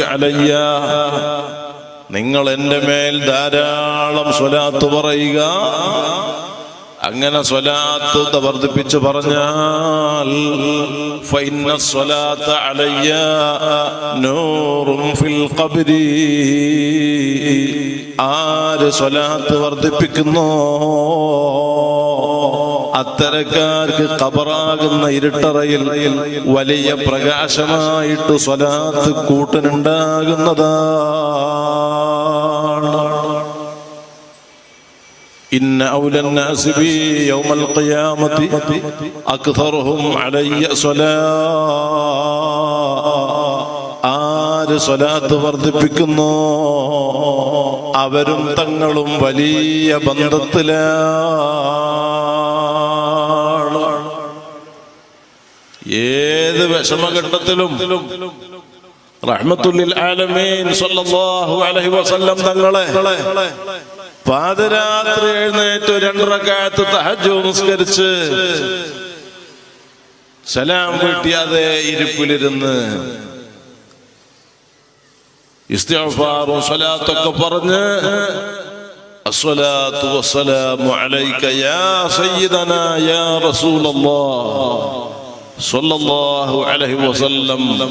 അലയ്യ. നിങ്ങൾ എന്റെ മേൽ ധാരാളം സ്വലാത്ത് പറയുക. അങ്ങനെ സ്വലാത്ത് വർദ്ധിപ്പിച്ചു പറഞ്ഞാൽ അലയ്യ ഫിൽ ആര് സ്വലാത്ത് വർദ്ധിപ്പിക്കുന്നോ അത്തരക്കാർക്ക് കബറാകുന്ന ഇരുട്ടറയിൽ വലിയ പ്രകാശമായിട്ട് സ്വലാത്ത് കൂട്ടനുണ്ടാകുന്നതാണ് إن أولى الناس بي يوم القيامة أكثرهم علي صلاة ആര് സ്വലാത്ത് വർദ്ധിപ്പിക്കുന്നു അവരും തങ്ങളും വലിയ ബന്ധത്തിലാണ് ഏത് വിഷമഘട്ടത്തിലും റഹ്മത്തുല്ലിൽ ആലമീൻ അലൈഹി വസല്ലം തങ്ങളെ എഴുന്നേറ്റ് രണ്ടറക്കാലത്ത് തഹജു നിസ്കരിച്ച് സലാം കിട്ടിയാതെ ഇരിപ്പിലിരുന്ന് ഇസ്തിഫാറും സ്വലാത്തൊക്കെ പറഞ്ഞ് അസ്വലാത്തു വസ്സലാം അലൈക യാ സയ്യിദനാ യാ റസൂലല്ലാഹ് صلى الله عليه وسلم.